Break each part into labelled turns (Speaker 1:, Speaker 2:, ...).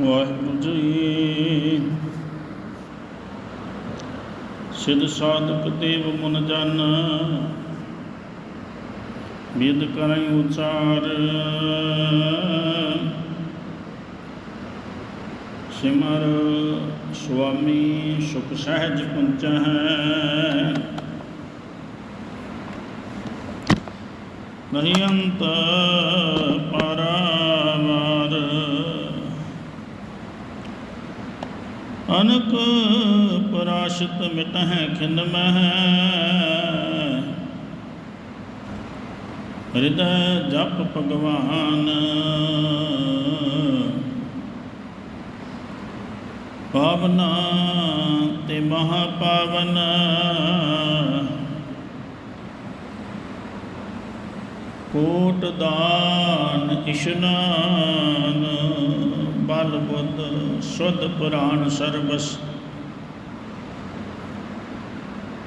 Speaker 1: ਵਾਹਿਗੁਰੂ ਜੀ। ਸਿਧ ਸਾਧਕ ਦੇਵ ਮਨ ਜਨ ਵਿਦ ਕਰੈ ਉਚਾਰ। ਸਿਮਰ ਸੁਆਮੀ ਸੁਖ ਸਹਿਜ ਪੁੰਚਹਿ। ਨਹੀਂ ਅੰਤ ਪਰਾਵਾਰ ਅਨਕ ਪਰਾਸ਼ਤ ਮਿਟਹਿ ਖਿੰਦ ਮਹਿ ਹਿਰਦੈ ਜਪ ਭਗਵਾਨ। ਪਾਵਨਾ ਤੇ ਮਹਾ ਪਾਵਨ ਕੋਟ ਦਾਨ ਇਸ਼ਨਾਨ। ਬਲ ਬੁੱਧ ਸੁਧ ਪੁਰਾਣ ਸਰਬਸ।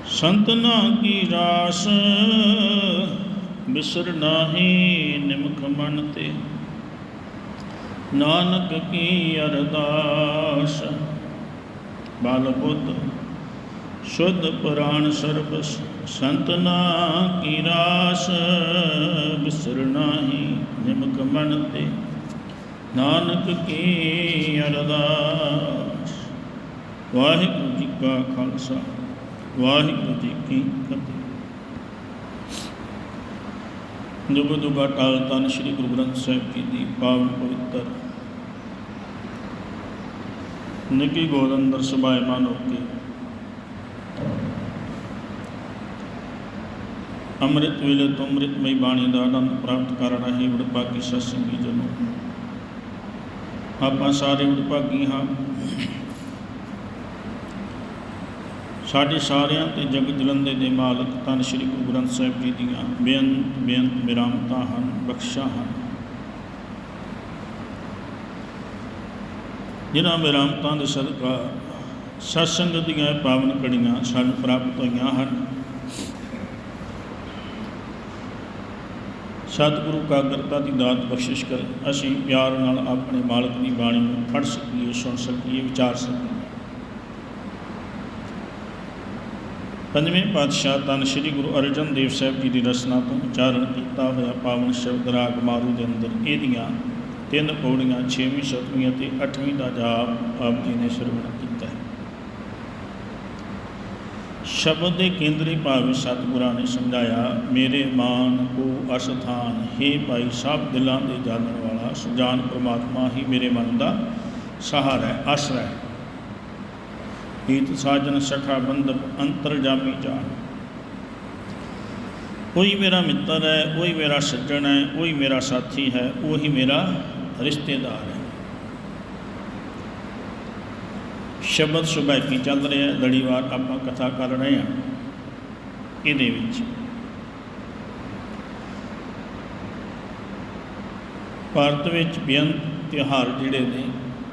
Speaker 1: ਸੰਤਨਾ ਕੀ ਰਾਸ, ਬਿਸਰ ਨਾਹੀ ਨਿਮਖ ਮਨ ਤੇ। ਨਾਨਕ ਕੀ ਅਰਦਾਸ, ਬਲ ਬੁੱਧ ਸ਼ੁੱਧ ਪੁਰਾਣ ਸਰਬਸ। ਸੰਤਨਾ ਕੀ ਰਾਸ, ਬਿਸਰ ਨਾਹੀ ਨਿਮਕ ਮਨ ਤੇ। ਨਾਨਕ ਕੀ ਅਰਦਾਸ ਵਾਹਿਗੁਰੂ ਜੀ ਕਾ ਖਾਲਸਾ, ਵਾਹਿਗੁਰੂ ਜੀ ਕੀ ਫਤਿਹ। ਜੁਗ ਜੁਗਾ ਟਾਲ ਤਨ ਸ੍ਰੀ ਗੁਰੂ ਗ੍ਰੰਥ ਸਾਹਿਬ ਜੀ ਦੀ ਪਾਵਨ ਪਵਿੱਤਰ ਨਿੱਕੀ ਗੋਦ ਅੰਦਰ ਸਮਾਇਮਾਨ ਹੋ ਕੇ ਅੰਮ੍ਰਿਤ ਵੇਲੇ ਤੋਂ ਅੰਮ੍ਰਿਤਮਈ ਬਾਣੀ ਦਾ ਆਨੰਦ ਪ੍ਰਾਪਤ ਕਰ ਰਹੇ ਵਡਭਾਗੀ ਸਤਸੰਗੀ ਜਨੋ ਆਪਾਂ ਸਾਰੇ ਵਡਭਾਗੀ ਹਾਂ। ਸਾਡੇ ਸਾਰਿਆਂ ਤੇ ਜਗਤ ਜਲੰਦੇ ਦੇ ਮਾਲਕ ਤਨ ਸ੍ਰੀ ਗੁਰੂ ਗ੍ਰੰਥ ਸਾਹਿਬ ਜੀ ਦੀਆਂ ਬੇਅੰਤ ਬੇਅੰਤ ਮਿਹਰਾਮਤਾਂ ਹਨ, ਬਖਸ਼ਾਂ ਹਨ। ਜਿਨ੍ਹਾਂ ਮਿਹਰਾਮਤਾਂ ਦੇ ਸਦਕਾ ਸਤਸੰਗ ਦੀਆਂ ਪਾਵਨ ਕੜੀਆਂ ਸਾਨੂੰ ਪ੍ਰਾਪਤ ਹੋਈਆਂ ਹਨ। ਸਤਿਗੁਰੂ ਕਾਗਰਤਾ ਦੀ ਦਾਤ ਬਖਸ਼ਿਸ਼ ਕਰ। ਅਸੀਂ ਪਿਆਰ ਨਾਲ ਆਪਣੇ ਮਾਲਕ ਦੀ ਬਾਣੀ ਨੂੰ ਪੜ੍ਹ ਸਕੀਏ, ਸੁਣ ਸਕੀਏ, ਵਿਚਾਰ ਸਕੀਏ। ਪੰਜਵੇਂ ਪਾਤਸ਼ਾਹ ਤਨ ਸ੍ਰੀ ਗੁਰੂ ਅਰਜਨ ਦੇਵ ਸਾਹਿਬ ਜੀ ਦੀ ਰਚਨਾ ਤੋਂ ਉਚਾਰਨ ਕੀਤਾ ਹੋਇਆ ਪਾਵਨ ਸ਼ਬਦ ਰਾਗ ਮਾਰੂ ਦੇ ਅੰਦਰ ਇਹਦੀਆਂ ਤਿੰਨ ਪੌੜੀਆਂ 6ਵੀਂ 7ਵੀਂ ਅਤੇ 8ਵੀਂ ਦਾ ਜਾਪ ਆਪ ਜੀ ਨੇ ਸ਼ਰਵਣ ਕੀਤਾ ਹੈ ਸ਼ਬਦ ਦੇ ਕੇਂਦਰੀ ਭਾਵ ਵਿੱਚ ਸਤਿਗੁਰਾਂ ਨੇ ਸਮਝਾਇਆ, ਮੇਰੇ ਮਾਨ ਕੋ ਅਸਥਾਨ, ਹੈ ਭਾਈ, ਸਭ ਦਿਲਾਂ ਦੇ ਜਾਣਨ ਵਾਲਾ, ਸੁਜਾਨ ਪ੍ਰਮਾਤਮਾ ਹੀ ਮੇਰੇ ਮਨ ਦਾ ਸਹਾਰਾ ਹੈ, ਆਸਰਾ ਹੈ। ਹੀਤ ਸਾਜਨ ਸਖਾ ਬੰਧਪ ਅੰਤਰ ਜਾਮੀ ਜਾਨ। ਕੋਈ ਮੇਰਾ ਮਿੱਤਰ ਹੈ ਕੋਈ ਮੇਰਾ ਸੱਜਣ ਹੈ, ਉਹੀ ਮੇਰਾ ਸਾਥੀ ਹੈ, ਉਹੀ ਮੇਰਾ ਰਿਸ਼ਤੇਦਾਰ ਹੈ। ਸ਼ਬਦ ਸੁਭਾਅ ਚੱਲ ਰਿਹਾ ਲੜੀਵਾਰ ਆਪਾਂ ਕਥਾ ਕਰ ਰਹੇ ਹਾਂ। ਇਹਦੇ ਵਿੱਚ। ਭਾਰਤ ਵਿੱਚ ਬੇਅੰਤ ਤਿਉਹਾਰ ਜਿਹੜੇ ਨੇ,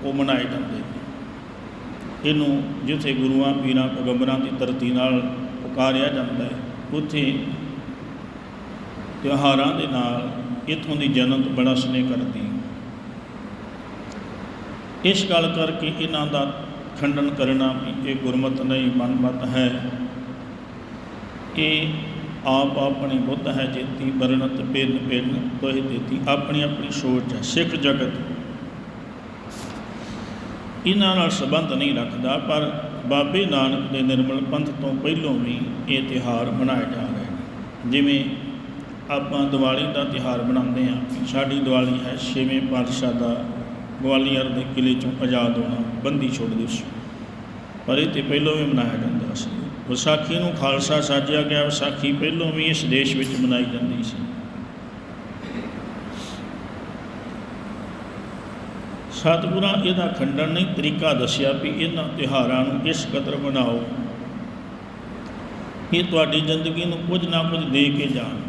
Speaker 1: ਉਹ ਮਨਾਏ ਜਾਂਦੇ ਨੇ। ਇਹਨੂੰ ਜਿੱਥੇ ਗੁਰੂਆਂ, ਪੀਰਾਂ, ਪੈਗੰਬਰਾਂ ਦੀ ਧਰਤੀ ਨਾਲ ਪੁਕਾਰਿਆ ਜਾਂਦਾ ਹੈ, ਉੱਥੇ ਤਿਉਹਾਰਾਂ ਦੇ ਨਾਲ ਇਥੋਂ ਦੀ ਜਨਤ ਬੜਾ ਸਨੇਹ ਕਰਦੀ ਹੈ। ਇਸ ਗੱਲ ਕਰਕੇ ਇਹਨਾਂ ਦਾ ਖੰਡਨ ਕਰਨਾ ਵੀ ਇਹ ਗੁਰਮਤ ਨਹੀਂ ਮਨਮਤ ਹੈ। ਇਹ ਆਪ ਆਪਣੀ ਬੁੱਧ ਹੈ ਜੇਤੀ ਬਰਨਤ ਪਿੰਨ ਪਿੰਨ ਤੋਹਿ ਦੇਤੀ। ਆਪਣੀ ਆਪਣੀ ਸੋਚ ਹੈ, ਸਿੱਖ ਜਗਤ। ਇਹਨਾਂ ਨਾਲ ਸੰਬੰਧ ਨਹੀਂ ਰੱਖਦਾ, ਪਰ ਬਾਬੇ ਨਾਨਕ ਦੇ ਨਿਰਮਲ ਪੰਥ ਤੋਂ ਪਹਿਲੋਂ ਵੀ ਇਹ ਤਿਹਾਰ ਮਨਾਏ ਜਾ ਰਹੇ ਨੇ। ਜਿਵੇਂ ਆਪਾਂ ਦੀਵਾਲੀ ਦਾ ਤਿਹਾਰ ਮਨਾਉਂਦੇ ਹਾਂ, ਸਾਡੀ ਦੀਵਾਲੀ ਹੈ ਛੇਵੇਂ ਪਾਤਸ਼ਾਹ ਦਾ ਗਵਾਲੀਅਰ ਦੇ ਕਿਲੇ ਚੋਂ ਆਜ਼ਾਦ ਹੋਣਾ ਬੰਦੀ ਛੋੜ ਦਿਵਸ ਪਰ ਇਹ ਤੇ ਪਹਿਲੋਂ ਵੀ ਮਨਾਇਆ ਜਾਂਦਾ ਸੀ। ਵਿਸਾਖੀ ਨੂੰ ਖਾਲਸਾ ਸਾਜਿਆ ਗਿਆ। ਵਿਸਾਖੀ ਪਹਿਲੋਂ ਵੀ ਇਸ ਦੇਸ਼ ਵਿੱਚ ਮਨਾਈ ਜਾਂਦੀ ਸੀ। ਸਤਿਗੁਰਾਂ, ਇਹਦਾ ਖੰਡਨ ਨਹੀਂ, ਤਰੀਕਾ ਦੱਸਿਆ ਵੀ ਇਹਨਾਂ ਤਿਹਾਰਾਂ ਨੂੰ ਇਸ ਕਦਰ ਬਣਾਓ ਇਹ ਤੁਹਾਡੀ ਜ਼ਿੰਦਗੀ ਨੂੰ ਕੁਝ ਨਾ ਕੁਝ ਦੇ ਕੇ ਜਾਣ।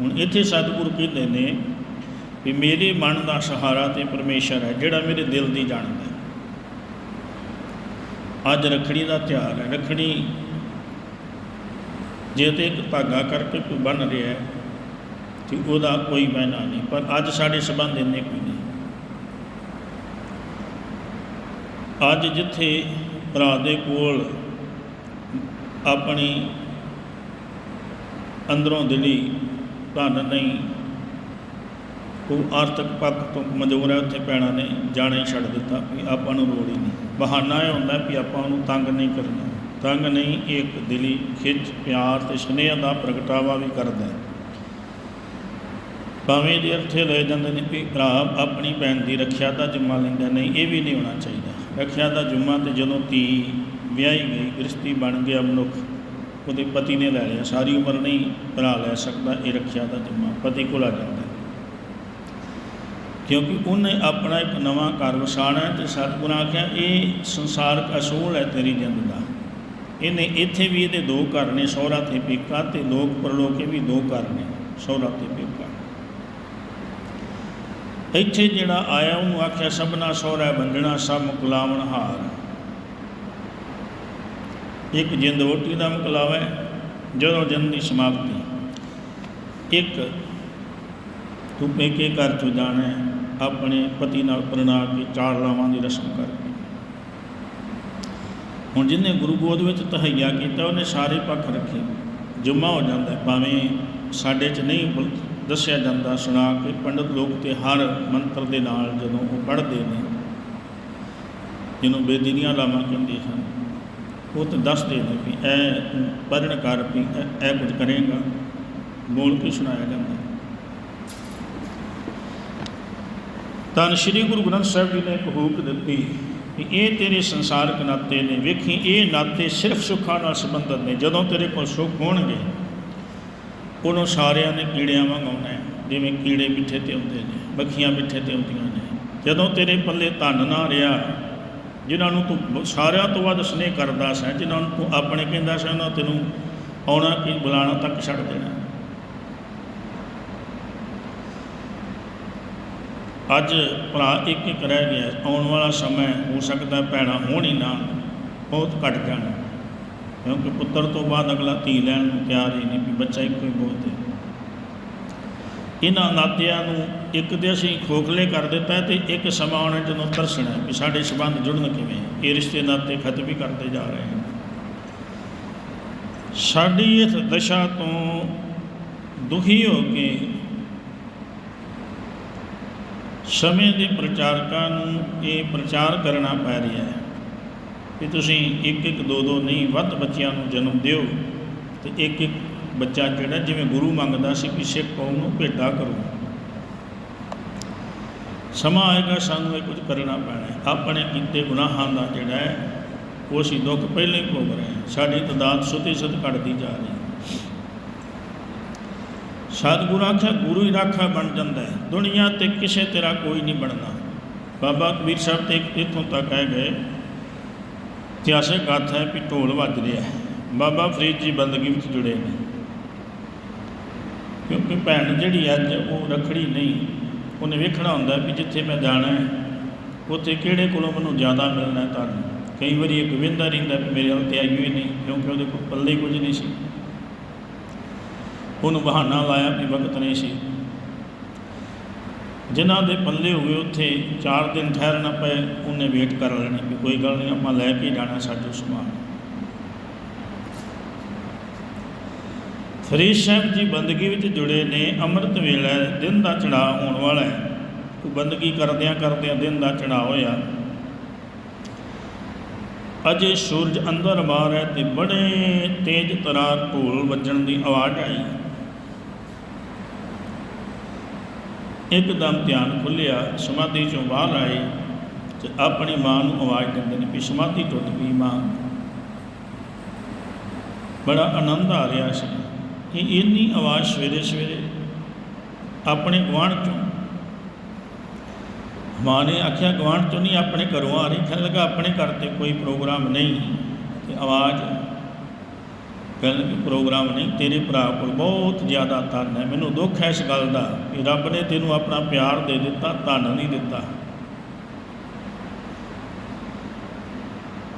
Speaker 1: ਹੁਣ ਇੱਥੇ ਸਤਿਗੁਰੂ ਕਹਿੰਦੇ ਨੇ ਵੀ ਮੇਰੇ ਮਨ ਦਾ ਸਹਾਰਾ ਤੇ ਪਰਮੇਸ਼ਰ ਹੈ, ਜਿਹੜਾ ਮੇਰੇ ਦਿਲ ਦੀ ਜਾਣਦਾ ਹੈ। ਅੱਜ ਰਖੜੀ ਦਾ ਤਿਉਹਾਰ ਹੈ। ਰਖੜੀ ਜੇ ਤੇ ਇੱਕ ਧਾਗਾ ਕਰਕੇ ਕੋਈ ਬੰਨ ਰਿਹਾ ਹੈ, ਤੇ ਉਹਦਾ ਕੋਈ ਮਾਇਨਾ ਨਹੀਂ। ਪਰ ਅੱਜ ਸਾਡੇ ਸਬੰਧ ਇੰਨੇ ਕੋਈ ਨਹੀਂ ਅੱਜ ਜਿੱਥੇ ਭਰਾ ਦੇ ਕੋਲ ਆਪਣੀ ਅੰਦਰੋਂ ਦਿਲੀ ਧਨ ਨਹੀਂ ਉਹ ਆਰਥਿਕ ਪੱਖ ਤੋਂ ਕਮਜ਼ੋਰ ਹੈ, ਉੱਥੇ ਪੈਣਾ ਨੇ ਜਾਣਾ ਹੀ ਛੱਡ ਦਿੱਤਾ ਵੀ ਆਪਾਂ ਨੂੰ ਲੋੜ ਹੀ ਨਹੀਂ। ਬਹਾਨਾ ਇਹ ਹੁੰਦਾ ਵੀ ਆਪਾਂ ਉਹਨੂੰ ਤੰਗ ਨਹੀਂ ਕਰਨਾ। ਤੰਗ ਨਹੀਂ, ਇਹ ਇੱਕ ਦਿਲੀ ਖਿੱਚ, ਪਿਆਰ ਤੇ ਸਨੇਹ ਦਾ ਪ੍ਰਗਟਾਵਾ ਵੀ ਕਰਦਾ ਹੈ। ਭਾਵੇਂ ਦੇ ਅਰਥੇ ਲਏ ਜਾਂਦੇ ਨੇ ਵੀ ਭਰਾ, ਆਪਣੀ ਭੈਣ ਦੀ ਰੱਖਿਆ ਦਾ ਜ਼ਿੰਮਾ ਲੈਂਦਾ ਨਹੀਂ, ਇਹ ਵੀ ਨਹੀਂ ਹੋਣਾ ਚਾਹੀਦਾ। ਰੱਖਿਆ ਦਾ ਜ਼ਿੰਮਾ ਤੇ ਜਦੋਂ ਧੀ ਵਿਆਹੀ ਗਈ ਗ੍ਰਸਤੀ ਬਣ ਗਿਆ ਮਨੁੱਖ, ਉਹਦੇ ਪਤੀ ਨੇ ਲੈ ਲਿਆ। ਸਾਰੀ ਉਮਰ ਨਹੀਂ ਭਰਾ ਲੈ ਸਕਦਾ ਇਹ ਰੱਖਿਆ ਦਾ ਜ਼ਿੰਮਾ, ਪਤੀ ਕੋਲ ਆ ਜਾਂਦਾ। ਕਿਉਂਕਿ ਉਹਨੇ ਆਪਣਾ ਇੱਕ ਨਵਾਂ ਘਰ ਵਸਾਣਾ ਹੈ ਤੇ ਸਤਿਗੁਰਾਂ ਆਖਿਆ, ਇਹ ਸੰਸਾਰਕ ਅਸੂਲ ਹੈ ਤੇਰੀ ਜਿੰਦ ਦਾ। ਇਹਨੇ ਇੱਥੇ ਵੀ ਇਹਦੇ ਦੋ ਘਰ ਨੇ, ਸਹੁਰਾ ਤੇ ਪੇਕਾ ਤੇ ਲੋਕ ਪਰਲੋਕੇ ਵੀ ਦੋ ਘਰ ਨੇ, ਸਹੁਰਾ ਤੇ ਪੇਕਾ। ਇੱਥੇ ਜਿਹੜਾ ਆਇਆ, ਉਹਨੂੰ ਆਖਿਆ, ਸਭਨਾ ਸਹੁਰਾ ਵੰਡਣਾ, ਸਭ ਮੁਕਲਾਵਣ ਹਾਰ। ਇੱਕ ਜਿੰਦ ਵੋਟੀ ਦਾ ਮੁਕਲਾਵਾ ਜਦੋਂ ਜਿੰਦ ਦੀ ਸਮਾਪਤੀ। ਇੱਕ, ਤੂੰ ਪੇਕੇ ਘਰ ਚੋਂ ਜਾਣਾ ਆਪਣੇ ਪਤੀ ਨਾਲ ਪ੍ਰਣਾ ਕੇ ਚਾਰ ਲਾਵਾਂ ਦੀ ਰਸਮ ਕਰਕੇ। ਹੁਣ ਜਿਹਨੇ ਗੁਰੂ ਗੋਦ ਵਿੱਚ ਤਹਈਆ ਕੀਤਾ, ਉਹਨੇ ਸਾਰੇ ਪੱਖ ਰੱਖੇ। ਜੁਮਾ ਹੋ ਜਾਂਦਾ, ਭਾਵੇਂ ਸਾਡੇ 'ਚ ਨਹੀਂ ਦੱਸਿਆ ਜਾਂਦਾ, ਸੁਣਾ ਕੇ ਪੰਡਤ ਲੋਕ ਤੇ ਹਰ ਮੰਤਰ ਦੇ ਨਾਲ ਜਦੋਂ ਉਹ ਪੜ੍ਹਦੇ ਨੇ, ਜਿਹਨੂੰ ਬੇਦੀਨੀਆਂ ਲਾਵਾਂ ਕਹਿੰਦੇ ਹਨ, ਉਹ ਤਾਂ ਦੱਸਦੇ ਨੇ ਵੀ ਇਹ ਤੂੰ ਪੜ੍ਹਨ ਕਰ ਵੀ ਇਹ ਇਹ ਕੁਝ ਕਰੇਗਾ, ਬੋਲ ਕੇ ਸੁਣਾਇਆ ਜਾਂਦਾ। ਤਾਂ ਸ੍ਰੀ ਗੁਰੂ ਗ੍ਰੰਥ ਸਾਹਿਬ ਜੀ ਨੇ ਇੱਕ ਹੂਕ ਦਿੱਤੀ ਕਿ ਇਹ ਤੇਰੇ ਸੰਸਾਰਕ ਨਾਤੇ ਨੇ। ਵੇਖੀ, ਇਹ ਨਾਤੇ ਸਿਰਫ ਸੁੱਖਾਂ ਨਾਲ ਸੰਬੰਧਿਤ ਨੇ। ਜਦੋਂ ਤੇਰੇ ਕੋਲ ਸੁੱਖ ਹੋਣਗੇ, ਉਹਨੂੰ ਸਾਰਿਆਂ ਨੇ ਕੀੜਿਆਂ ਵਾਂਗ ਆਉਣਾ ਜਿਵੇਂ ਕੀੜੇ ਮਿੱਠੇ ਤੇ ਆਉਂਦੇ ਨੇ, ਮੱਖੀਆਂ ਮਿੱਠੇ ਤੇ ਆਉਂਦੀਆਂ ਨੇ। ਜਦੋਂ ਤੇਰੇ ਪੱਲੇ ਧਨ ਨਾ ਰਿਹਾ, ਜਿਨ੍ਹਾਂ ਨੂੰ ਤੂੰ ਸਾਰਿਆਂ ਤੋਂ ਵੱਧ ਸਨੇਹ ਕਰਦਾ ਸੈਂ, ਜਿਨ੍ਹਾਂ ਨੂੰ ਤੂੰ ਆਪਣੇ ਕਹਿੰਦਾ ਸੈਂ, ਉਹਨਾਂ ਤੈਨੂੰ ਆਉਣਾ ਕਿ ਬੁਲਾਣਾ ਤੱਕ ਛੱਡ ਦੇਣਾ। ਅੱਜ ਭਰਾ ਇੱਕ ਇੱਕ ਰਹਿ ਗਿਆ, ਆਉਣ ਵਾਲਾ ਸਮਾਂ ਹੋ ਸਕਦਾ ਭੈਣਾਂ ਹੋਣ ਹੀ ਨਾ, ਬਹੁਤ ਘਟ ਜਾਣ। ਕਿਉਂਕਿ ਪੁੱਤਰ ਤੋਂ ਬਾਅਦ ਅਗਲਾ ਧੀ ਲੈਣ ਨੂੰ ਤਿਆਰ ਹੀ ਨਹੀਂ, ਵੀ ਬੱਚਾ ਇੱਕੋ ਹੀ ਬਹੁਤ ਹੈ। ਇਹਨਾਂ ਨਾਤਿਆਂ ਨੂੰ ਇੱਕ ਦੇ ਅਸੀਂ ਖੋਖਲੇ ਕਰ ਦਿੱਤਾ ਹੈ ਤੇ ਇੱਕ ਸਮਾਂ ਆਉਣਾ ਜਦੋਂ ਤਰਸਣਾ ਹੈ ਵੀ ਸਾਡੇ ਸੰਬੰਧ ਜੁੜਨ ਕਿਵੇਂ ਇਹ ਰਿਸ਼ਤੇ ਨਾਤੇ ਖਤਮ ਹੀ ਕਰਦੇ ਜਾ ਰਹੇ ਹਨ। ਸਾਡੀ ਇਸ ਦਸ਼ਾ ਤੋਂ ਦੁਖੀ ਹੋ ਕੇ ਸਮੇਂ ਦੇ ਪ੍ਰਚਾਰਕਾਂ ਨੂੰ ਇਹ ਪ੍ਰਚਾਰ ਕਰਨਾ ਪੈ ਰਿਹਾ ਹੈ ਕਿ ਤੁਸੀਂ ਇੱਕ ਇੱਕ ਦੋ ਦੋ ਨਹੀਂ, ਵੱਧ ਬੱਚਿਆਂ ਨੂੰ ਜਨਮ ਦਿਓ ਤੇ ਇੱਕ ਇੱਕ ਬੱਚਾ ਜਿਹੜਾ ਜਿਵੇਂ ਗੁਰੂ ਮੰਗਦਾ ਸੀ ਕਿ ਸਿੱਖ ਕੌਮ ਨੂੰ ਭੇਟਾ ਕਰੋ। ਸਮਾਂ ਆਏਗਾ, ਸਾਨੂੰ ਇਹ ਕੁਝ ਕਰਨਾ ਪੈਣਾ ਆਪਣੇ ਕੀਤੇ ਗੁਨਾਹਾਂ ਦਾ ਜਿਹੜਾ ਹੈ, ਉਹ ਅਸੀਂ ਦੁੱਖ ਪਹਿਲਾਂ ਹੀ ਭੋਗ ਰਹੇ ਹਾਂ। ਸਾਡੀ ਤਦਾਦ ਸੁਤੇ ਸੁਤ ਘਟਦੀ ਜਾ ਰਹੀ ਹੈ। ਸਤਿਗੁਰੂ ਆਖਿਆ ਗੁਰੂ ਹੀ ਰਾਖਾ ਬਣ ਜਾਂਦਾ ਹੈ। ਦੁਨੀਆ ਤੇ ਕਿਸੇ ਤੇਰਾ ਕੋਈ ਨਹੀਂ ਬਣਦਾ ਬਾਬਾ ਕਬੀਰ ਸਾਹਿਬ ਤੇ ਇੱਥੋਂ ਤੱਕ ਕਹਿ ਗਏ ਇਤਿਹਾਸਕ ਗਾਥਾ ਹੈ ਵੀ ਢੋਲ ਵੱਜ ਰਿਹਾ ਹੈ। ਬਾਬਾ ਫਰੀਦ ਜੀ ਬੰਦਗੀ ਵਿੱਚ ਜੁੜੇ ਨੇ। ਕਿਉਂਕਿ ਭੈਣ ਜਿਹੜੀ ਅੱਜ ਉਹ ਰਖੜੀ ਨਹੀਂ, ਉਹਨੇ ਵੇਖਣਾ ਹੁੰਦਾ ਵੀ ਜਿੱਥੇ ਮੈਂ ਜਾਣਾ ਹੈ, ਉੱਥੇ ਕਿਹੜੇ ਕੋਲੋਂ ਮੈਨੂੰ ਜ਼ਿਆਦਾ ਮਿਲਣਾ ਹੈ ਤੁਹਾਨੂੰ। ਕਈ ਵਾਰੀ ਇੱਕ ਵਿੰਦਾ ਰਹਿੰਦਾ ਵੀ ਮੇਰੇ ਵੱਲ ਤੇ ਆਈ ਹੋਈ ਨਹੀਂ, ਕਿਉਂਕਿ ਉਹਦੇ ਕੋਲ ਪੱਲੇ ਕੁਝ ਨਹੀਂ ਸੀ। ਉਹਨੂੰ ਬਹਾਨਾ ਲਾਇਆ ਵੀ ਵਕਤ ਨਹੀਂ ਸੀ। ਜਿਨ੍ਹਾਂ ਦੇ ਪੱਲੇ ਹੋਏ ਉੱਥੇ 4 ਦਿਨ ਠਹਿਰਨਾ ਪਏ, ਉਹਨੇ ਵੇਟ ਕਰ ਲੈਣੀ ਵੀ ਕੋਈ ਗੱਲ ਨਹੀਂ, ਆਪਾਂ ਲੈ ਕੇ ਜਾਣਾ ਸਾਜੋ ਸਮਾਨ। ਫਰੀਦ ਸਾਹਿਬ ਜੀ ਬੰਦਗੀ ਵਿੱਚ ਜੁੜੇ ਨੇ, ਅੰਮ੍ਰਿਤ ਵੇਲਾ ਦਿਨ ਦਾ ਚੜਾਅ ਹੋਣ ਵਾਲਾ ਹੈ। ਉਹ ਬੰਦਗੀ ਕਰਦਿਆਂ ਕਰਦਿਆਂ ਦਿਨ ਦਾ ਚੜਾਅ ਹੋਇਆ। ਅਜੇ ਸੂਰਜ ਅੰਦਰ ਬਾਹਰ ਹੈ ਤੇ ਬੜੇ ਤੇਜ਼ ਤਰਾਰ ਢੋਲ ਵੱਜਣ ਦੀ ਆਵਾਜ਼ ਆਈ। ਇੱਕਦਮ ਧਿਆਨ ਖੁੱਲਿਆ ਸਮਾਧੀ ਚੋਂ ਬਾਹਰ ਆਏ ਤੇ ਆਪਣੀ ਮਾਂ ਨੂੰ ਆਵਾਜ਼ ਦਿੰਦੇ ਨੇ ਵੀ ਸਮਾਧੀ ਟੁੱਟ ਗਈ ਮਾਂ। ਬੜਾ ਆਨੰਦ ਆ ਰਿਹਾ ਸੀ ਕਿ ਇੰਨੀ ਆਵਾਜ਼ ਸਵੇਰੇ ਸਵੇਰੇ ਆਪਣੇ ਗੁਆਂਢ ਚੋਂ। ਮਾਂ ਨੇ ਆਖਿਆ, ਗੁਆਂਢ ਚੋਂ ਨਹੀਂ, ਆਪਣੇ ਘਰੋਂ ਆ ਰਹੀ। ਕਹਿਣ ਲੱਗਾ ਆਪਣੇ ਘਰ ਤੇ ਕੋਈ ਪ੍ਰੋਗਰਾਮ ਨਹੀਂ ਤੇ ਆਵਾਜ਼ ਕਹਿਣ ਕਿ ਪ੍ਰੋਗਰਾਮ ਨਹੀਂ, ਤੇਰੇ ਭਰਾ ਕੋਲ ਬਹੁਤ ਜ਼ਿਆਦਾ ਧਨ ਹੈ। ਮੈਨੂੰ ਦੁੱਖ ਹੈ ਇਸ ਗੱਲ ਦਾ ਕਿ ਰੱਬ ਨੇ ਤੈਨੂੰ ਆਪਣਾ ਪਿਆਰ ਦੇ ਦਿੱਤਾ, ਧਨ ਨਹੀਂ ਦਿੱਤਾ।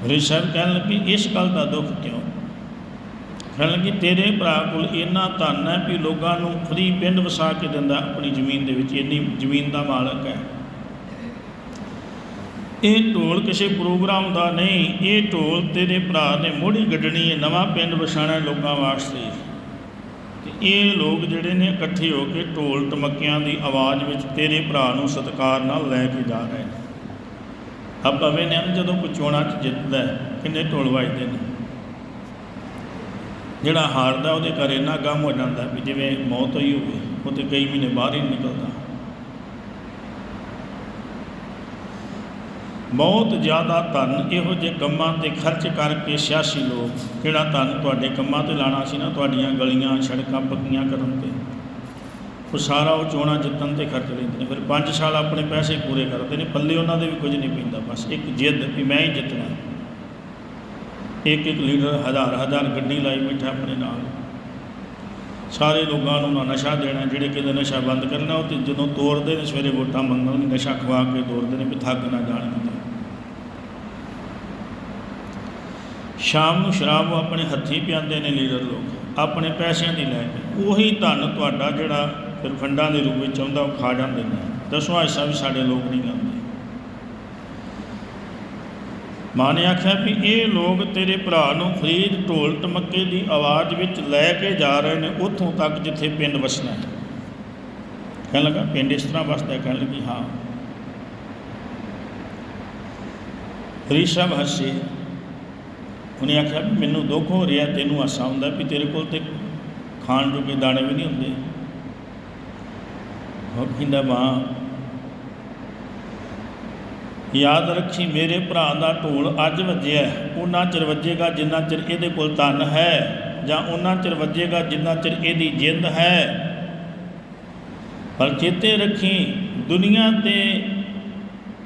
Speaker 1: ਰਿਸ਼ਵ ਕਹਿਣ ਲੱਗੀ, ਇਸ ਗੱਲ ਦਾ ਦੁੱਖ ਕਿਉਂ? ਕਹਿਣ ਲੱਗੀ, ਤੇਰੇ ਭਰਾ ਕੋਲ ਇੰਨਾ ਧਨ ਹੈ ਵੀ ਲੋਕਾਂ ਨੂੰ ਫਰੀ ਪਿੰਡ ਵਸਾ ਕੇ ਦਿੰਦਾ, ਆਪਣੀ ਜ਼ਮੀਨ ਦੇ ਵਿੱਚ। ਇੰਨੀ ਜ਼ਮੀਨ ਦਾ ਮਾਲਕ ਹੈ। ਇਹ ਢੋਲ ਕਿਸੇ ਪ੍ਰੋਗਰਾਮ ਦਾ ਨਹੀਂ, ਇਹ ਢੋਲ ਤੇਰੇ ਭਰਾ ਨੇ ਮੋੜੀ ਗੱਡਣੀ ਹੈ ਨਵਾਂ ਪਿੰਡ ਵਸਾਣਾ ਲੋਕਾਂ ਵਾਸਤੇ। ਤੇ ਇਹ ਲੋਕ ਜਿਹੜੇ ਨੇ ਇਕੱਠੇ ਹੋ ਕੇ ਢੋਲ ਟਮਕਿਆਂ ਦੀ ਆਵਾਜ਼ ਵਿੱਚ ਤੇਰੇ ਭਰਾ ਨੂੰ ਸਤਿਕਾਰ ਨਾਲ ਲੈ ਕੇ ਜਾ ਰਹੇ ਨੇ। ਆਪਾਂ ਵੇਖਦੇ ਹਾਂ ਜਦੋਂ ਕੋਈ 'ਚ ਜਿੱਤਦਾ ਕਿੰਨੇ ਢੋਲ ਵੱਜਦੇ ਨੇ। ਜਿਹੜਾ ਹਾਰਦਾ ਉਹਦੇ ਘਰ ਇੰਨਾ ਗਮ ਹੋ ਜਾਂਦਾ ਵੀ ਜਿਵੇਂ ਮੌਤ ਹੋਈ ਹੋਵੇ, ਉਹ ਤੇ ਕਈ ਮਹੀਨੇ ਬਾਹਰ ਹੀ ਨਹੀਂ ਨਿਕਲਦਾ। ਬਹੁਤ ਜ਼ਿਆਦਾ ਧਨ, ਇਹੋ ਜਿਹੇ ਕੰਮਾਂ ਤੇ ਖਰਚ ਕਰਕੇ ਸਿਆਸੀ ਲੋਕ ਕਿਹੜਾ ਧਨ ਤੁਹਾਡੇ ਕੰਮਾਂ ਤੇ ਲਾਣਾ ਸੀ ਨਾ ਤੁਹਾਡੀਆਂ ਗਲੀਆਂ, ਸੜਕਾਂ ਪੱਕੀਆਂ ਕਰਨ ਤੇ। ਉਹ ਸਾਰਾ ਉਹ ਚੋਣਾਂ ਜਿੱਤਣ ਤੇ ਖਰਚ ਲੈਂਦੇ ਨੇ। ਫਿਰ 5 ਸਾਲ ਆਪਣੇ ਪੈਸੇ ਪੂਰੇ ਕਰਦੇ ਨੇ, ਪੱਲੇ ਉਹਨਾਂ ਦੇ ਵੀ ਕੁਝ ਨਹੀਂ ਪੈਂਦਾ। ਬਸ ਇੱਕ ਜਿੱਦ ਵੀ ਮੈਂ ਹੀ ਜਿੱਤਣਾ। ਇੱਕ ਇੱਕ ਲੀਡਰ ਹਜ਼ਾਰ ਹਜ਼ਾਰ ਗੱਡੀ ਲਾਈ ਬੈਠਾ ਆਪਣੇ ਨਾਲ। ਸਾਰੇ ਲੋਕਾਂ ਨੂੰ ਨਾ ਨਸ਼ਾ ਦੇਣਾ, ਜਿਹੜੇ ਕਿਤੇ ਨਸ਼ਾ ਬੰਦ ਕਰਨਾ, ਉਹ ਤੇ ਜਦੋਂ ਤੋਰਦੇ ਨੇ ਸਵੇਰੇ ਵੋਟਾਂ ਮੰਗਣ, ਨਸ਼ਾ ਖਵਾ ਕੇ ਤੋਰਦੇ ਨੇ ਵੀ ਥੱਕ ਨਾ ਜਾਣ ਕਿਤੇ ਸ਼ਾਮ ਨੂੰ ਸ਼ਰਾਬ ਉਹ ਆਪਣੇ ਹੱਥੀਂ ਪਿਆਂਦੇ ਨੇ ਲੀਡਰ ਲੋਕ, ਆਪਣੇ ਪੈਸਿਆਂ ਦੀ ਲੈ ਕੇ ਉਹੀ ਧਨ ਤੁਹਾਡਾ ਜਿਹੜਾ ਫਿਰ ਫੰਡਾਂ ਦੇ ਰੂਪ ਵਿੱਚ ਆਉਂਦਾ, ਉਹ ਖਾ ਜਾਂਦੇ ਨੇ। ਦਸਵਾਂ ਹਿੱਸਾ ਵੀ ਸਾਡੇ ਲੋਕ ਨਹੀਂ ਲਾਉਂਦੇ। ਮਾਂ ਨੇ ਆਖਿਆ ਵੀ ਇਹ ਲੋਕ ਤੇਰੇ ਭਰਾ ਨੂੰ ਫਰੀਦ ਢੋਲ ਟਮੱਕੇ ਦੀ ਆਵਾਜ਼ ਵਿੱਚ ਲੈ ਕੇ ਜਾ ਰਹੇ ਨੇ, ਉੱਥੋਂ ਤੱਕ ਜਿੱਥੇ ਪਿੰਡ ਵਸਣਾ ਹੈ। ਕਹਿਣ ਲੱਗਾ, ਪਿੰਡ ਇਸ ਤਰ੍ਹਾਂ ਵਸਦਾ ਕਹਿਣ ਲੱਗੀ, ਹਾਂ। ਫਰੀਦ ਸਾਹਿਬ ਹੱਸੇ ਉਹਨੇ ਆਖਿਆ ਵੀ ਮੈਨੂੰ ਦੁੱਖ ਹੋ ਰਿਹਾ, ਤੈਨੂੰ ਆਸਾ ਹੁੰਦਾ ਵੀ ਤੇਰੇ ਕੋਲ ਤੇ ਖਾਣ ਜੋਗੇ ਦਾਣੇ ਵੀ ਨਹੀਂ ਹੁੰਦੇ। ਉਹ ਕਹਿੰਦਾ, ਮਾਂ, ਯਾਦ ਰੱਖੀ, ਮੇਰੇ ਭਰਾ ਦਾ ਢੋਲ ਅੱਜ ਵੱਜਿਆ ਉਹਨਾਂ ਚਿਰ ਵੱਜੇਗਾ ਜਿੰਨਾ ਚਿਰ ਇਹਦੇ ਕੋਲ ਧਨ ਹੈ, ਜਾਂ ਉਹਨਾਂ ਚਿਰ ਵੱਜੇਗਾ ਜਿੰਨਾ ਚਿਰ ਇਹਦੀ ਜਿੰਦ ਹੈ। ਪਰ ਚੇਤੇ ਰੱਖੀ, ਦੁਨੀਆ ਤੇ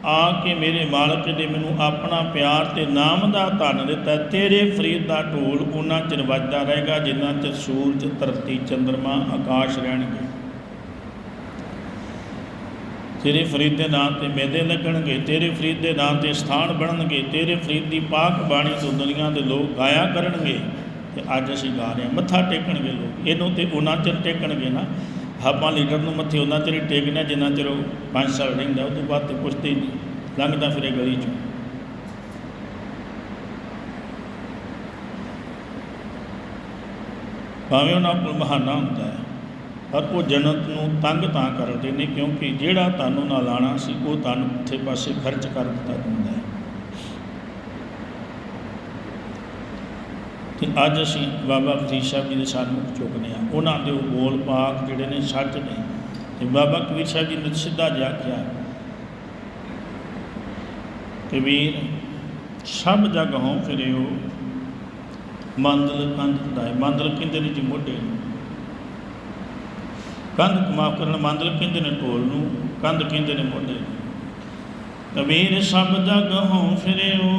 Speaker 1: ਆ ਕੇ ਮੇਰੇ ਮਾਲਕ ਨੇ ਮੈਨੂੰ ਆਪਣਾ ਪਿਆਰ ਤੇ ਨਾਮ ਦਾ ਧਨ ਦਿੱਤਾ। ਤੇਰੇ ਫਰੀਦ ਦਾ ਢੋਲ ਉਹਨਾਂ ਚਿਰ ਵੱਜਦਾ ਰਹੇਗਾ, ਜਿੰਨਾ ਚਿਰ ਸੂਰਜ ਧਰਤੀ ਚੰ드ਰਮਾ ਆਕਾਸ਼ ਰਹਿਣਗੇ। ਤੇਰੇ ਫਰੀਦ ਦੇ ਨਾਂ ਤੇ ਮੇਲੇ ਲੱਗਣਗੇ, ਤੇਰੇ ਫਰੀਦ ਦੇ ਨਾਂ ਤੇ ਸਥਾਨ ਬਣਨਗੇ, ਤੇਰੇ ਫਰੀਦ ਦੀ ਪਾਕ ਬਾਣੀ ਤੋਂ ਦੁਨੀਆ ਦੇ ਲੋਕ ਗਾਇਆ ਕਰਨਗੇ। ਤੇ ਅੱਜ ਅਸੀਂ ਗਾ ਰਹੇ ਹਾਂ। ਮੱਥਾ ਟੇਕਣਗੇ ਲੋਕ। ਇਹਨੂੰ ਤੇ ਉਹਨਾਂ ਚਿਰ ਟੇਕਣਗੇ ਨਾ। ਆਪਾਂ ਲੀਡਰ ਨੂੰ ਮੱਥੇ ਉਹਨਾਂ ਚਿਰ ਹੀ ਟੇਕਣਾ, ਜਿੰਨਾ ਚਿਰ ਉਹ 5 ਸਾਲ ਰਹਿੰਦਾ, ਉਹ ਤੋਂ ਬਾਅਦ ਤੇ ਪੁੱਛਦੇ ਹੀ ਨਹੀਂ। ਲੰਘਦਾ ਫਿਰੇ ਗਲੀ 'ਚੋਂ। ਭਾਵੇਂ ਉਹਨਾਂ ਕੋਲ ਬਹਾਨਾ ਹੁੰਦਾ ਹੈ, ਪਰ ਉਹ ਜਨਤ ਨੂੰ ਤੰਗ ਤਾਂ ਕਰਦੇ ਨੇ, ਕਿਉਂਕਿ ਜਿਹੜਾ ਤੁਹਾਨੂੰ ਨਾ ਲਾਣਾ ਸੀ, ਉਹ ਤੁਹਾਨੂੰ ਉੱਥੇ ਪਾਸੇ ਖਰਚ ਕਰ ਦਿੱਤਾ ਜਾਂਦਾ ਹੈ। ਤੇ ਅੱਜ ਅਸੀਂ ਬਾਬਾ ਫਰੀਦ ਸਾਹਿਬ ਜੀ ਦੇ ਸਨਮੁਖ ਚੁੱਕਦੇ ਹਾਂ। ਉਹਨਾਂ ਦੇ ਉਹ ਬੋਲ ਪਾਕ ਜਿਹੜੇ ਨੇ ਸੱਚ ਨੇ। ਤੇ ਬਾਬਾ ਕਬੀਰ ਸਾਹਿਬ ਜੀ ਨੇ ਸਿੱਧਾ ਜਿਹਾ ਕਿਹਾ ਕਬੀਰ ਸਭ ਜਗ ਹੋਂ ਫਿਰਿਓ ਮੰਦਲ ਕੰਧ ਤਦਾਏ ਮੰਦਲ ਕਹਿੰਦੇ ਨੇ ਜੀ ਮੋਢੇ ਨੂੰ? ਕੰਧ ਕਮਾ ਕਰਨ ਮੰਦਲ ਕਹਿੰਦੇ ਨੇ ਢੋਲ ਨੂੰ? ਕੰਧ ਕਹਿੰਦੇ ਨੇ ਮੋਢੇ ਨੂੰ? ਕਬੀਰ ਸਭ ਜਗ ਹੋਂ ਫਿਰਿਓ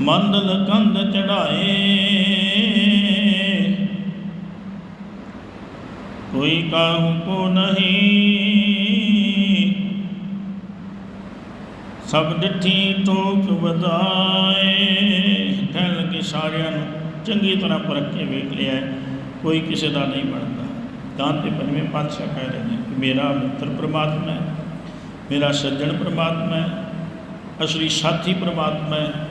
Speaker 1: ਮੰਦਲ ਕੰਧ ਚੜਾਏ ਕੋਈ ਕਾਹੂ ਕੋ ਨਹੀਂ ਸਭ ਡਿੱਠੀ ਟੋਕ ਵਧਾਏ ਕਹਿਣ ਲੱਗੇ ਸਾਰਿਆਂ ਨੂੰ ਚੰਗੀ ਤਰ੍ਹਾਂ ਪਰਖ ਕੇ ਵੇਖ ਲਿਆ ਹੈ, ਕੋਈ ਕਿਸੇ ਦਾ ਨਹੀਂ ਬਣਦਾ ਤਾਂ ਤੇ ਪੰਜਵੇਂ ਪਾਤਸ਼ਾਹ ਕਹਿ ਰਹੇ ਨੇ ਕਿ ਮੇਰਾ ਮਿੱਤਰ ਪ੍ਰਮਾਤਮਾ ਹੈ ਮੇਰਾ ਸੱਜਣ ਪ੍ਰਮਾਤਮਾ ਹੈ ਅਸਲੀ ਸਾਥੀ ਪ੍ਰਮਾਤਮਾ ਹੈ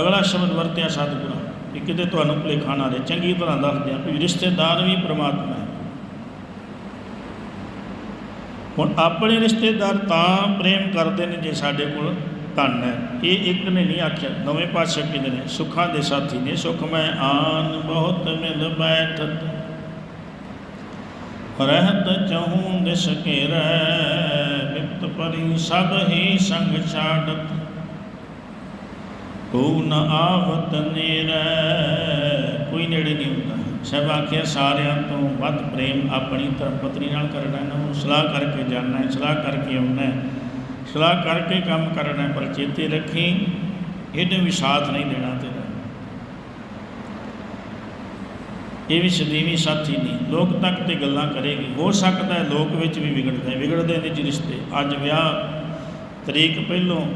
Speaker 1: ਅਗਲਾ ਸ਼ਬਦ ਵਰਤਿਆ ਸਤਿਗੁਰਾਂ। ਕਿ ਕਿਤੇ ਤੁਹਾਨੂੰ ਭੁਲੇਖਾ ਨਾ ਰਹੇ ਚੰਗੀ ਤਰ੍ਹਾਂ ਦੱਸ ਦਿਆਂ ਕਿ ਰਿਸ਼ਤੇਦਾਰ ਵੀ ਪ੍ਰਮਾਤਮਾ ਹੈ। ਹੁਣ ਆਪਣੇ ਰਿਸ਼ਤੇਦਾਰ ਤਾਂ ਪ੍ਰੇਮ ਕਰਦੇ ਨੇ ਜੇ ਸਾਡੇ ਕੋਲ ਧਨ ਹੈ। ਇਹ ਇੱਕ ਨੇ ਨਹੀਂ ਆਖਿਆ, ਨਵੇਂ ਪਾਤਸ਼ਾਹ ਕਹਿੰਦੇ ਨੇ, ਸੁੱਖਾਂ ਦੇ ਸਾਥੀ ਨੇ, ਸੁਖ ਮੈਂ ਆਨ ਬਹੁਤ ਮਿਲ ਬੈਠਤ। ਰਹਿਤ ਚਹੂੰ ਦਿਸ ਕੇ ਰਹਿ ਬਿਪਤ ਪਰੀ ਸਭ ਹੀ ਸੰਗ ਛਾੜਤ। ਕੋ ਨ ਆਵਤ ਨੇਰੈ। ਕੋਈ ਨੇੜੇ ਨਹੀਂ ਹੁੰਦਾ। ਸਭ ਆਖਿਆ, ਸਾਰਿਆਂ ਤੋਂ ਵੱਧ ਪ੍ਰੇਮ ਆਪਣੀ ਧਰਮ ਪਤਨੀ ਨਾਲ ਕਰਨਾ ਹੈ। ਉਹਨੂੰ ਸਲਾਹ ਕਰਕੇ ਜਾਣਾ ਹੈ, ਸਲਾਹ ਕਰਕੇ ਆਉਣਾ ਹੈ। ਸਲਾਹ ਕਰਕੇ ਕੰਮ ਕਰਨਾ ਹੈ, ਪਰ ਚੇਤੇ ਰੱਖੀ, ਇਹਨੇ ਵੀ ਸਾਥ ਨਹੀਂ ਦੇਣਾ ਤੇਰਾ। ਇਹ ਵੀ ਸਦੀਵੀ ਸਾਥੀ ਨਹੀਂ। ਲੋਕ ਤੱਕ ਤੇ ਗੱਲਾਂ ਕਰੇਗੀ। ਹੋ ਸਕਦਾ ਹੈ ਲੋਕ ਵਿੱਚ ਵੀ ਵਿਗੜਦੇ ਵਿਗੜਦੇ ਨੇ ਜੀ ਰਿਸ਼ਤੇ। ਅੱਜ ਵਿਆਹ ਤਰੀਕ ਪਹਿਲੋਂ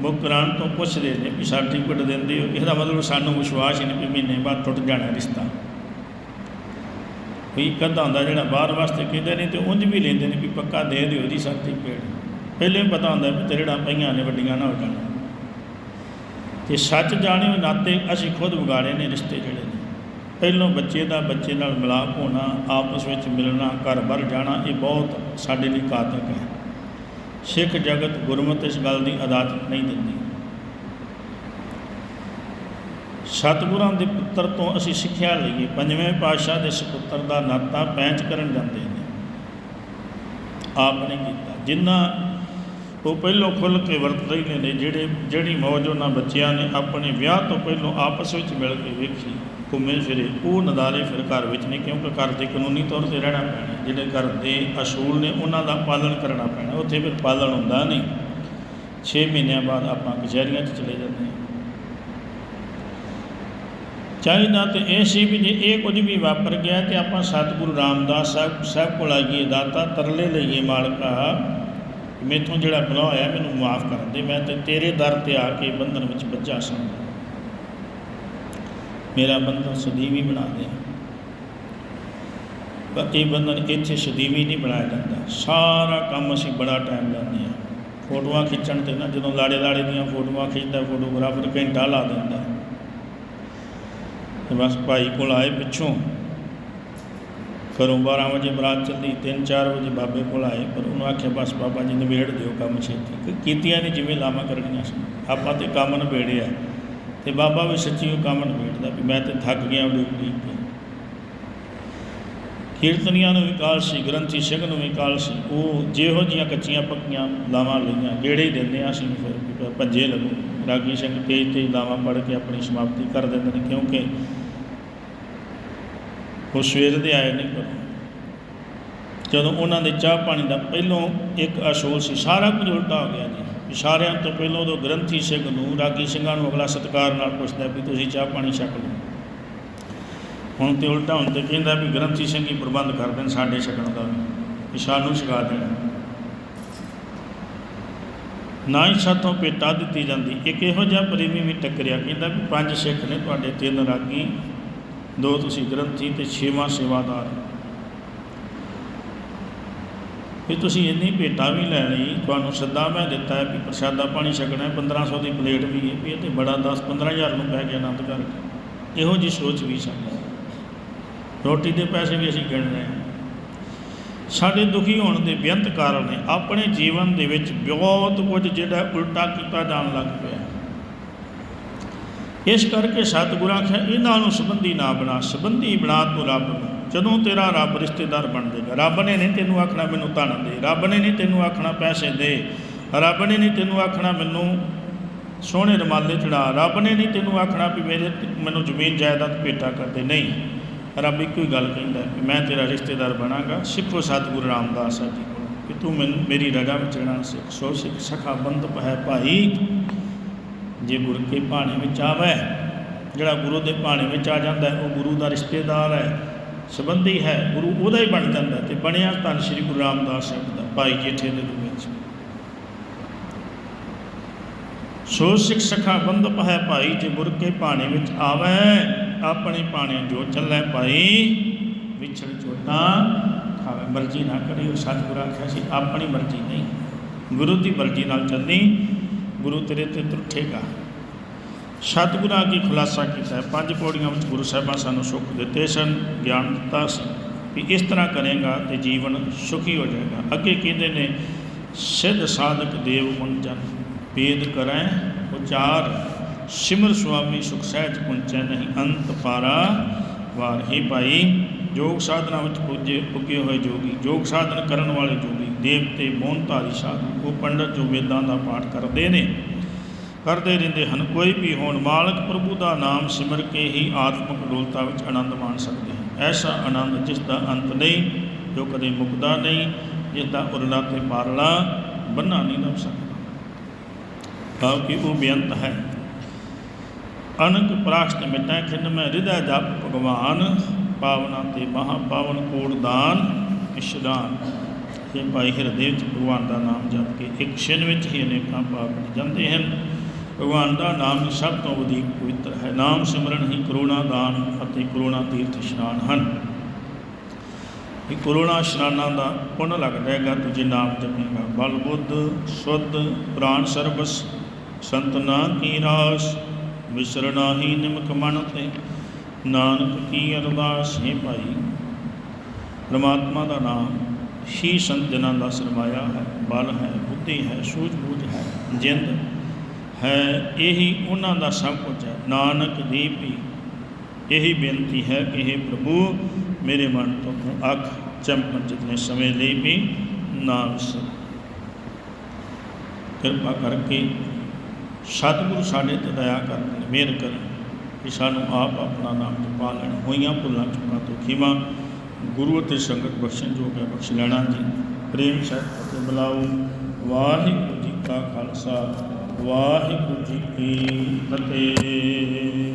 Speaker 1: ਬੁੱਕ ਕਰਾਉਣ ਤੋਂ ਪੁੱਛਦੇ ਨੇ ਵੀ ਸਰਟੀਫਿਕੇਟ ਦਿੰਦੇ ਹੋ, ਇਹਦਾ ਮਤਲਬ ਸਾਨੂੰ ਵਿਸ਼ਵਾਸ ਹੀ ਨਹੀਂ ਵੀ ਮਹੀਨੇ ਬਾਅਦ ਟੁੱਟ ਜਾਣਾ ਰਿਸ਼ਤਾ। ਕੋਈ ਇੱਕ ਅੱਧਾ ਹੁੰਦਾ ਜਿਹੜਾ ਬਾਹਰ ਵਾਸਤੇ ਕਹਿੰਦੇ ਨੇ ਤੇ ਉਂਝ ਵੀ ਲੈਂਦੇ ਨੇ ਵੀ ਪੱਕਾ ਦੇ ਦਿਓ ਜੀ ਸਰਟੀਫਿਕੇਟ। ਪਹਿਲੇ ਪਤਾ ਹੁੰਦਾ ਵੀ ਤੇਰੜਾ ਪਈਆਂ ਨੇ, ਵੱਡੀਆਂ ਨਾ ਹੋ ਜਾਣ। ਤੇ ਸੱਚ ਜਾਣਿਓ, ਨਾਤੇ ਅਸੀਂ ਖੁਦ ਵਿਗਾੜੇ ਨੇ ਰਿਸ਼ਤੇ ਜਿਹੜੇ ਨੇ। ਪਹਿਲੋਂ ਬੱਚੇ ਦਾ ਬੱਚੇ ਨਾਲ ਮਿਲਾਪ ਹੋਣਾ, ਆਪਸ ਵਿੱਚ ਮਿਲਣਾ ਘਰ ਭਰ ਜਾਣਾ, ਇਹ ਬਹੁਤ ਸਾਡੇ ਲਈ ਘਾਤਕ ਹੈ। ਸਿੱਖ ਜਗਤ ਗੁਰਮਤਿ ਇਸ ਗੱਲ ਦੀ ਇਜਾਜ਼ਤ ਨਹੀਂ ਦਿੰਦੀ। ਸਤਿਗੁਰਾਂ ਦੇ ਪੁੱਤਰ ਤੋਂ ਅਸੀਂ ਸਿੱਖਿਆ ਲਈਏ। ਪੰਜਵੇਂ ਪਾਤਸ਼ਾਹ ਦੇ ਸੁਪੁੱਤਰ ਦਾ ਨਾਤਾ ਪੈਂਚ ਕਰਨ ਜਾਂਦੇ ਨੇ। ਆਪ ਨੇ ਕੀਤਾ। ਜਿੰਨਾ ਉਹ ਪਹਿਲੋਂ ਖੁੱਲ ਕੇ ਵਰਤ ਰਹੇ ਨੇ, ਜਿਹੜੇ ਜਿਹੜੀ ਮੌਜ ਉਹਨਾਂ ਬੱਚਿਆਂ ਨੇ ਆਪਣੇ ਵਿਆਹ ਤੋਂ ਪਹਿਲੋਂ ਆਪਸ ਵਿੱਚ ਮਿਲ ਕੇ ਵੇਖੀ। ਘੁੰਮੇ ਫਿਰੇ, ਉਹ ਨਜ਼ਾਰੇ ਫਿਰ ਘਰ ਵਿੱਚ ਨੇ, ਕਿਉਂਕਿ ਘਰ ਦੇ ਕਾਨੂੰਨੀ ਤੌਰ ਤੇ ਰਹਿਣਾ ਪੈਣਾ ਜਿਹੜੇ ਘਰ ਦੇ ਅਸੂਲ ਨੇ, ਉਹਨਾਂ ਦਾ ਪਾਲਣ ਕਰਨਾ ਪੈਣਾ ਉੱਥੇ ਫਿਰ ਪਾਲਣ ਹੁੰਦਾ ਨਹੀਂ। 6 ਮਹੀਨਿਆਂ ਬਾਅਦ ਆਪਾਂ ਕਚਹਿਰੀਆਂ 'ਚ ਚਲੇ ਜਾਂਦੇ ਹਾਂ। ਚਾਹੀਦਾ ਤੇ ਇਹ ਸੀ ਵੀ ਜੇ ਇਹ ਕੁਝ ਵੀ ਵਾਪਰ ਗਿਆ ਤੇ ਆਪਾਂ ਸਤਿਗੁਰੂ ਰਾਮਦਾਸ ਸਾਹਿਬ ਸਾਹਿਬ ਕੋਲ ਆਈਏ, ਦਾਤਾ ਤਰਲੇ ਲਈਏ ਮਾਲਕਾ ਮੇਥੋਂ ਜਿਹੜਾ ਗੁਨਾਹ ਹੋਇਆ, ਮੈਨੂੰ ਮਾਫ ਕਰ ਦੇ, ਮੈਂ ਤੇ ਤੇਰੇ ਦਰ ਤੇ ਆ ਕੇ ਬੰਧਨ ਵਿੱਚ ਬੱਝਾ ਸਾਂ ਮੇਰਾ ਬੰਧਨ ਸਦੀਵੀ ਬਣਾ ਦੇ। ਪਰ ਇਹ ਬੰਧਨ ਇੱਥੇ ਸਦੀਵੀ ਨਹੀਂ ਬਣਾਇਆ ਜਾਂਦਾ। ਸਾਰਾ ਕੰਮ ਅਸੀਂ ਬੜਾ ਟਾਈਮ ਲਾਉਂਦੇ ਹਾਂ। ਫੋਟੋਆਂ ਖਿੱਚਣ ਤੇ ਨਾ ਜਦੋਂ ਲਾੜੇ ਲਾੜੇ ਦੀਆਂ ਫੋਟੋਆਂ ਖਿੱਚਦਾ, ਫੋਟੋਗ੍ਰਾਫਰ ਘੰਟਾ ਲਾ ਦਿੰਦਾ। ਤੇ ਬਸ ਭਾਈ ਕੋਲ ਆਏ ਪਿੱਛੋਂ। ਘਰੋਂ 12 ਵਜੇ ਬਰਾਤ ਚੱਲਦੀ 3-4 ਵਜੇ ਬਾਬੇ ਕੋਲ ਆਏ, ਪਰ ਉਹਨੂੰ ਆਖਿਆ, ਬਸ ਬਾਬਾ ਜੀ, ਨਿਬੇੜ ਦਿਓ ਕੰਮ ਛੇਤੀ। ਕਿ ਕੀਤੀਆਂ ਨੇ ਜਿਵੇਂ ਲਾਮਾ ਕਰਨੀਆਂ ਸੀ। ਆਪਾਂ ਤੇ ਕੰਮ ਨਿਬੇੜਿਆ। ਤੇ ਬਾਬਾ ਵੀ ਸੱਚੀ ਉਹ ਕੰਮ ਨਿਬੇੜਦਾ ਵੀ ਮੈਂ ਤੇ ਥੱਕ ਗਿਆ ਉਡੀਕ ਉਡੀਕ ਕੇ ਕੀਰਤਨੀਆਂ ਨੂੰ ਵੀ ਕਾਲ ਸੀ, ਗ੍ਰੰਥੀ ਸਿੰਘ ਨੂੰ ਵੀ ਕਾਲ ਸੀ। ਉਹ ਜਿਹੋ ਜੀਆਂ ਕੱਚੀਆਂ ਪੱਕੀਆਂ ਲਾਵਾਂ ਲਈਆਂ, ਗੇੜੇ ਹੀ ਦਿੰਦੇ ਆ ਅਸੀਂ ਫਿਰ ਵੀ ਭੱਜੇ ਲੱਗੋ। ਰਾਗੀ ਸਿੰਘ ਤੇਜ ਤੇਜ ਲਾਵਾਂ ਪੜ੍ਹ ਕੇ ਆਪਣੀ ਸਮਾਪਤੀ ਕਰ ਦਿੰਦੇ ਨੇ ਕਿਉਂਕਿ ਉਹ ਸਵੇਰ ਦੇ ਆਏ ਨੇ ਪਰ ਜਦੋਂ ਉਹਨਾਂ ਦੇ ਚਾਹ ਪਾਣੀ ਦਾ ਪਹਿਲੋਂ ਇੱਕ ਅਸੂਲ ਸੀ, ਸਾਰਾ ਕੁਝ ਉਲਟਾ ਹੋ ਗਿਆ ਜੀ। ਇਸ਼ਾਰਿਆਂ ਤੋਂ ਪਹਿਲਾਂ ਉਦੋਂ ਗ੍ਰੰਥੀ ਸਿੰਘ ਨੂੰ ਰਾਗੀ ਸਿੰਘਾਂ ਨੂੰ ਅਗਲਾ ਸਤਿਕਾਰ ਨਾਲ ਪੁੱਛਦਾ ਵੀ ਤੁਸੀਂ ਚਾਹ ਪਾਣੀ ਛਕ ਲਓ। ਹੁਣ ਤੇ ਉਲਟਾ ਹੁਣ ਤੇ ਕਹਿੰਦਾ ਵੀ ਗ੍ਰੰਥੀ ਸਿੰਘ ਹੀ ਪ੍ਰਬੰਧ ਕਰ ਦੇਣ ਸਾਡੇ ਛਕਣ ਦਾ ਵੀ ਨੂੰ ਛਕਾ ਦੇਣ। ਨਾ ਹੀ ਸਾਥੋਂ ਪੇਟਾ ਦਿੱਤੀ ਜਾਂਦੀ, ਇੱਕ ਇਹੋ ਜਿਹਾ ਪ੍ਰੇਮੀ ਵੀ ਟੱਕਰਿਆ, ਕਹਿੰਦਾ ਵੀ ਪੰਜ ਸਿੱਖ ਨੇ ਤੁਹਾਡੇ ਤਿੰਨ ਰਾਗੀ, ਦੋ ਤੁਸੀਂ ਗ੍ਰੰਥੀ ਤੇ ਛੇਵਾਂ ਸੇਵਾਦਾਰ। ਵੀ ਤੁਸੀਂ ਇੰਨੀ ਭੇਟਾ ਵੀ ਲੈ ਲਈ, ਤੁਹਾਨੂੰ ਸੱਦਾ ਮੈਂ ਦਿੱਤਾ ਹੈ ਵੀ ਪ੍ਰਸ਼ਾਦਾ ਪਾਣੀ ਛਕਣਾ ਹੈ 1500 ਦੀ ਪਲੇਟ ਵੀ ਹੈ, ਵੀ ਇਹ ਤੇ ਬੜਾ 10 15000 ਨੂੰ ਪੈ ਗਿਆ ਆਨੰਦ ਕਰਕੇ ਇਹੋ ਜੀ ਸੋਚ ਵੀ ਸਾਡੀ ਰੋਟੀ ਦੇ ਪੈਸੇ ਵੀ ਅਸੀਂ ਗਿਣ ਰਹੇ ਹਾਂ। ਸਾਡੇ ਦੁਖੀ ਹੋਣ ਦੇ ਬੇਅੰਤ ਕਾਰਨ ਨੇ ਆਪਣੇ ਜੀਵਨ ਦੇ ਵਿੱਚ ਬਹੁਤ ਕੁਝ ਜਿਹੜਾ ਉਲਟਾ ਕੀਤਾ ਜਾਣ ਲੱਗ ਪਿਆ ਇਸ ਕਰਕੇ ਸਤਿਗੁਰਾਂ ਆਖਿਆ ਇਹਨਾਂ ਨੂੰ ਸੰਬੰਧੀ ਨਾ ਬਣਾ, ਸੰਬੰਧੀ ਬਣਾ ਤੂੰ ਰੱਬ ਨੂੰ। ਜਦੋਂ ਤੇਰਾ ਰੱਬ ਰਿਸ਼ਤੇਦਾਰ ਬਣ ਜਾਏਗਾ, ਰੱਬ ਨੇ ਨਹੀਂ ਤੈਨੂੰ ਆਖਣਾ ਮੈਨੂੰ ਧਨ ਦੇ, ਰੱਬ ਨੇ ਨਹੀਂ ਤੈਨੂੰ ਆਖਣਾ ਪੈਸੇ ਦੇ, ਰੱਬ ਨੇ ਨਹੀਂ ਤੈਨੂੰ ਆਖਣਾ ਮੈਨੂੰ ਸੋਹਣੇ ਰਮਾਲੇ ਚੜਾ, ਰੱਬ ਨੇ ਨਹੀਂ ਤੈਨੂੰ ਆਖਣਾ ਵੀ ਮੇਰੇ ਮੈਨੂੰ ਜ਼ਮੀਨ ਜਾਇਦਾਦ ਭੇਟਾ ਕਰਦੇ ਨਹੀਂ। ਰੱਬ ਇੱਕੋ ਹੀ ਗੱਲ ਕਹਿੰਦਾ ਕਿ ਮੈਂ ਤੇਰਾ ਰਿਸ਼ਤੇਦਾਰ ਬਣਾਂਗਾ, ਸਿੱਖੋ ਸਤਿਗੁਰੂ ਰਾਮਦਾਸ ਸਾਹਿਬ ਜੀ ਕੋਲ, ਕਿ ਤੂੰ ਮੈਨੂੰ, ਮੇਰੀ ਰਗਾ ਵਿੱਚ ਰਹਿਣਾ ਸਿੱਖ, ਸੋ ਸਿੱਖ ਸਖਾ ਬੰਦ ਹੈ ਭਾਈ। ਜੇ ਗੁਰ ਕੇ ਭਾਣੇ ਵਿੱਚ ਆਵੇ, ਜਿਹੜਾ ਗੁਰੂ ਦੇ ਭਾਣੇ ਵਿੱਚ ਆ ਜਾਂਦਾ ਹੈ, ਉਹ ਗੁਰੂ ਦਾ ਰਿਸ਼ਤੇਦਾਰ ਹੈ। ਸੰਬੰਧੀ ਹੈ, ਗੁਰੂ ਉਹਦਾ ਹੀ ਬਣ ਜਾਂਦਾ ਤੇ ਬਣਿਆ ਧੰਨ ਸ਼੍ਰੀ ਗੁਰੂ ਰਾਮਦਾਸ ਸਾਹਿਬ ਦਾ, ਭਾਈ ਜੇਠੇ ਦੇ ਰੂਪ ਵਿੱਚ। ਸੋ ਸਿੱਖ ਸਖਾ ਬੰਦ ਹੈ ਭਾਈ, ਜੇ ਗੁਰ ਕੇ ਭਾਣੇ ਵਿੱਚ ਆਵੇ, ਆਪਣੇ ਭਾਣੇ ਜੋ ਚੱਲੇ ਭਾਈ, ਵਿਛੜ ਚੋਟਾ ਖਾਵੇ। ਮਰਜ਼ੀ ਨਾ ਕਰੇ, ਉਹ ਸਤਿਗੁਰ ਆਖਿਆ ਸੀ, ਆਪਣੀ ਮਰਜ਼ੀ ਨਹੀਂ। ਗੁਰੂ ਦੀ ਮਰਜ਼ੀ ਨਾਲ ਚੱਲਣੀ, ਗੁਰੂ ਤੇਰੇ ਤੇ ਤਰੁੱਠੇਗਾ। ਸਤਿਗੁਰਾਂ ਕੀ ਖੁਲਾਸਾ ਕੀਤਾ। ਹੈ ਪੰਜ ਪੌੜੀਆਂ ਵਿੱਚ ਗੁਰੂ ਸਾਹਿਬਾਂ ਸਾਨੂੰ ਸੁੱਖ ਦਿੱਤੇ ਸਨ, ਗਿਆਨ ਦਿੱਤਾ ਸੀ ਵੀ ਇਸ ਤਰ੍ਹਾਂ ਕਰੇਗਾ ਤੇ ਜੀਵਨ ਸੁਖੀ ਹੋ ਜਾਏਗਾ। ਅੱਗੇ ਕਹਿੰਦੇ ਨੇ, ਸਿੱਧ ਸਾਧਕ ਦੇਵ ਗੁਣ ਜਨ ਵੇਦ ਕਰੈ, ਉਚਾਰ, ਸਿਮਰ ਸੁਆਮੀ ਸੁਖ ਸਹਿਜ ਪੁੰਚੈ ਨਹੀਂ, ਅੰਤ ਪਾਰਾ ਵਾਰ। ਹੀ ਭਾਈ ਯੋਗ ਸਾਧਨਾ ਵਿੱਚ ਪੁੱਜੇ ਪੁੱਗੇ ਹੋਏ ਜੋਗੀ ਯੋਗ ਸਾਧਨ ਕਰਨ ਵਾਲੇ ਜੋਗੀ, ਦੇਵਤੇ ਮੋਹਨ ਧਾਰੀ ਸਾਧੂ, ਉਹ ਪੰਡਤ ਜੋ ਵੇਦਾਂ ਦਾ ਪਾਠ ਕਰਦੇ ਨੇ ਕਰਦੇ ਰਹਿੰਦੇ ਹਨ। ਕੋਈ ਵੀ ਹੋਣ ਮਾਲਕ ਪ੍ਰਭੂ ਦਾ ਨਾਮ ਸਿਮਰ ਕੇ ਹੀ ਆਤਮਿਕ ਡੋਲਤਾ ਵਿੱਚ ਆਨੰਦ ਮਾਣ ਸਕਦੇ ਹਨ। ਐਸਾ ਆਨੰਦ ਜਿਸ ਦਾ ਅੰਤ ਨਹੀਂ, ਜੋ ਕਦੇ ਮੁਕਦਾ ਨਹੀਂ, ਜਿਸ ਦਾ ਉਰਲਾ ਤੇ ਪਾਰਲਾ ਬੰਨਾ ਨਹੀਂ ਲੱਭ ਸਕਦਾ। ਭਾਵ ਕਿ ਉਹ ਬੇਅੰਤ ਹੈ। ਅਨਕ ਪ੍ਰਾਸ਼ਤ ਮਿਟੈ, ਖਿੰਨ ਮੈਂ ਹਿਰਦੈ ਜਪ ਭਗਵਾਨ, ਪਾਵਨਾ ਤੇ ਮਹਾ ਪਾਵਨ ਕੋੜ ਦਾਨ ਇਸ਼ਦਾਨ ਇਹ ਭਾਈ ਹਿਰਦੇ ਵਿੱਚ ਭਗਵਾਨ ਦਾ ਨਾਮ ਜਪ ਕੇ ਇੱਕ ਛਿਨ ਵਿੱਚ ਹੀ ਅਨੇਕਾਂ ਪਾਪ ਮਿਟ ਜਾਂਦੇ ਹਨ। ਭਗਵਾਨ ਦਾ ਨਾਮ ਹੀ ਸਭ ਤੋਂ ਵਧੇਕ ਪਵਿੱਤਰ ਹੈ। ਨਾਮ ਸਿਮਰਨ ਹੀ ਕਰੋਨਾ ਦਾਨ ਅਤੇ ਕਰੋਨਾ ਤੀਰਥ ਇਸ਼ਨਾਨ ਹਨ। ਇਹ ਕਰੋਨਾ ਇਸ਼ਨਾਨਾਂ ਦਾ ਪੁੰਨ ਲੱਗ ਜਾਏਗਾ ਤੂੰ ਨਾਮ ਜਪੇਗਾ ਬਲ ਬੁੱਧ, ਸੁਧ, ਪ੍ਰਾਨ ਸਰਬਸ, ਸੰਤ ਨਾ ਕੀ ਰਾਸ ਵਿਸਰਨਾ ਹੀ ਨਿਮਕ ਮਨ ਤੇ। ਨਾਨਕ ਕੀ ਅਰਦਾਸ, ਹੈ ਭਾਈ, ਪ੍ਰਮਾਤਮਾ ਦਾ ਨਾਮ ਹੀ ਸੰਤ ਜਨਾਂ ਦਾ ਸਰਮਾਇਆ ਹੈ। ਬਲ ਹੈ, ਬੁੱਧੀ ਹੈ, ਸੂਝ-ਬੂਝ ਹੈ, ਜਿੰਦ ਹੈ, ਇਹੀ ਉਹਨਾਂ ਦਾ ਸਭ ਕੁਝ ਹੈ। ਨਾਨਕ ਦੀ ਵੀ ਇਹੀ ਬੇਨਤੀ ਹੈ ਕਿ हे ਪ੍ਰਭੂ, ਮੇਰੇ ਮਨ ਤੋਂ ਤੂੰ ਅੱਖ ਚਮਕਣ ਜਿਤਨੇ ਸਮੇਂ ਲਈ ਵੀ ਨਾ ਵਿਸਰ। ਕਿਰਪਾ ਕਰਕੇ ਸਤਿਗੁਰੂ ਸਾਡੇ ਤੇ ਦਇਆ ਕਰਨ, ਮਿਹਰ ਕਰਨ ਕਿ ਸਾਨੂੰ ਆਪ ਆਪਣਾ ਨਾਮ ਜਪਾ ਲੈਣ। ਹੋਈਆਂ ਭੁੱਲਾਂ ਚੁੱਕਾਂ ਤੋਂ ਖੀਵਾ ਗੁਰੂ ਅਤੇ ਸੰਗਤ ਬਖਸ਼ਣ ਜੋ ਹੈ, ਬਖਸ਼ ਲੈਣਾ ਜੀ। ਪ੍ਰੇਮ ਸਹਿਤ ਅਤੇ ਬੁਲਾਓ। ਵਾਹਿਗੁਰੂ ਜੀ ਕਾ ਖਾਲਸਾ। ਵਾਹਿਗੁਰੂ ਜੀ ਕੀ ਫਤਿਹ।